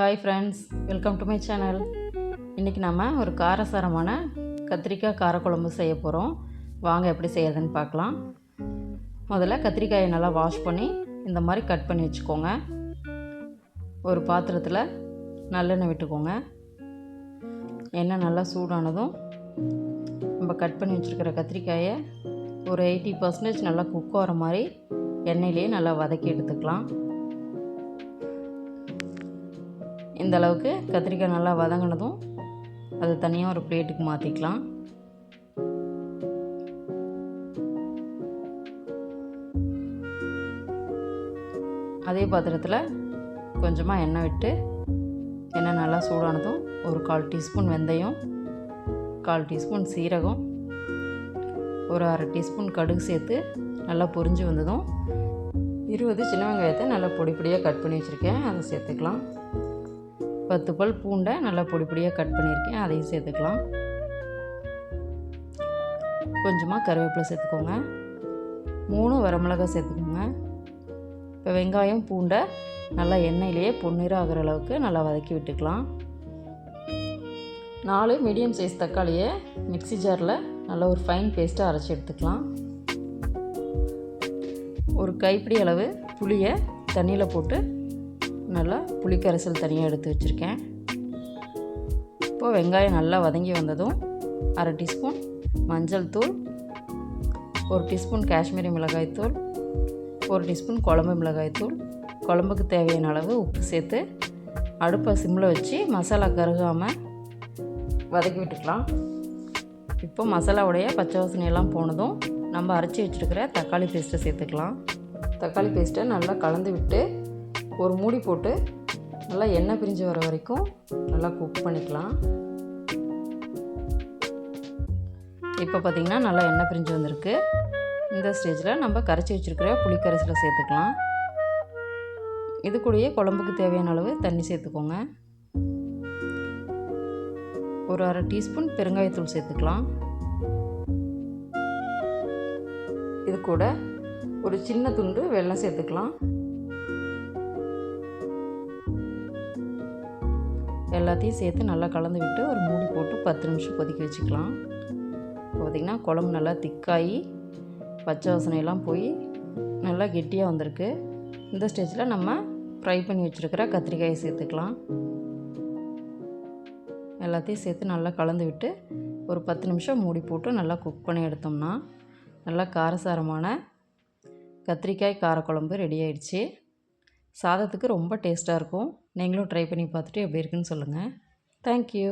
Hi friends welcome to my channel இன்றைக்கி நம்ம ஒரு காரசாரமான கத்திரிக்காய் காரக்குழம்பு செய்ய போகிறோம் வாங்க எப்படி செய்யறதுன்னு பார்க்கலாம். முதல்ல கத்திரிக்காயை நல்லா வாஷ் பண்ணி இந்த மாதிரி கட் பண்ணி வச்சுக்கோங்க. ஒரு பாத்திரத்தில் நல்லெண்ணெய் விட்டுக்கோங்க. எண்ணெய் நல்லா சூடானதும் நம்ம கட் பண்ணி வச்சுருக்கிற கத்திரிக்காயை ஒரு எயிட்டி பர்சன்டேஜ் நல்லா குக் ஆகிற மாதிரி எண்ணெயிலேயே நல்லா வதக்கி எடுத்துக்கலாம். இந்த அளவுக்கு கத்திரிக்காய் நல்லா வதங்கினதும் அது தனியாக ஒரு பிளேட்டுக்கு மாற்றிக்கலாம். அதே பாத்திரத்தில் கொஞ்சமாக எண்ணெய் விட்டு எண்ணெய் நல்லா சூடானதும் ஒரு கால் டீஸ்பூன் வெந்தயம் கால் டீஸ்பூன் சீரகம் ஒரு அரை டீஸ்பூன் கடுகு சேர்த்து நல்லா பொரிஞ்சு வந்ததும் இருபது சின்ன வெங்காயத்தை நல்லா பொடி பொடியாக கட் பண்ணி வச்சுருக்கேன். அதை சேர்த்துக்கலாம். பத்து பல் பூண்டை நல்லா பொடி பொடியாக கட் பண்ணியிருக்கேன். அதையும் சேர்த்துக்கலாம். கொஞ்சமாக கருவேப்பிலை சேர்த்துக்கோங்க. மூணு வரமிளகாய் சேர்த்துக்கோங்க. இப்போ வெங்காயம் பூண்டை நல்லா எண்ணெயிலேயே பொன்னிறம் ஆகிற அளவுக்கு நல்லா வதக்கி விட்டுக்கலாம். நாலு மீடியம் சைஸ் தக்காளியை மிக்சி ஜாரில் நல்லா ஒரு ஃபைன் பேஸ்ட்டாக அரைச்சி எடுத்துக்கலாம். ஒரு கைப்பிடி அளவு புளியை தண்ணியில் போட்டு நல்லா புளிக்கரைசல் தனியாக எடுத்து வச்சுருக்கேன். இப்போது வெங்காயம் நல்லா வதங்கி வந்ததும் அரை டீஸ்பூன் மஞ்சள் தூள் ஒரு டீஸ்பூன் காஷ்மீரி மிளகாய் தூள் ஒரு டீஸ்பூன் குழம்பு மிளகாய் தூள் குழம்புக்கு தேவையான அளவு உப்பு சேர்த்து அடுப்பை சிம்மில் வச்சு மசாலா கருகாமல் வதக்கி விட்டுக்கலாம். இப்போ மசாலாவுடைய பச்சை வாசனையெல்லாம் போனதும் நம்ம அரைச்சி வச்சுருக்கிற தக்காளி பேஸ்ட்டை சேர்த்துக்கலாம். தக்காளி பேஸ்ட்டை நல்லா கலந்து விட்டு ஒரு மூடி போட்டு நல்லா எண்ணெய் பிரிஞ்சு வர வரைக்கும் நல்லா குக் பண்ணிக்கலாம். இப்போ பார்த்திங்கன்னா நல்லா எண்ணெய் பிரிஞ்சு வந்திருக்கு. இந்த ஸ்டேஜில் நம்ம கரைச்சி வச்சுருக்கிற புளிக்கரைசலை சேர்த்துக்கலாம். இது கூடயே குழம்புக்கு தேவையான அளவு தண்ணி சேர்த்துக்கோங்க. ஒரு அரை டீஸ்பூன் பெருங்காயத்தூள் சேர்த்துக்கலாம். இது கூட ஒரு சின்ன துண்டு வெல்லம் சேர்த்துக்கலாம். எல்லாத்தையும் சேர்த்து நல்லா கலந்து விட்டு ஒரு மூடி போட்டு பத்து நிமிஷம் கொதிக்க வச்சுக்கலாம். இப்போ பார்த்திங்கன்னா குழம்பு நல்லா திக்காகி பச்சை வாசனையெல்லாம் போய் நல்லா கெட்டியாக வந்திருக்கு. இந்த ஸ்டேஜில் நம்ம ஃப்ரை பண்ணி வச்சுருக்கிற கத்திரிக்காயை சேர்த்துக்கலாம். எல்லாத்தையும் சேர்த்து நல்லா கலந்து விட்டு ஒரு பத்து நிமிஷம் மூடி போட்டு நல்லா குக் பண்ணி எடுத்தோம்னா நல்லா காரசாரமான கத்திரிக்காய் காரக்குழம்பு ரெடி ஆயிடுச்சு. சாதத்துக்கு ரொம்ப டேஸ்ட்டாக இருக்கும். நீங்களும் ட்ரை பண்ணி பார்த்துட்டு எப்படி இருக்குன்னு சொல்லுங்கள் தேங்க்யூ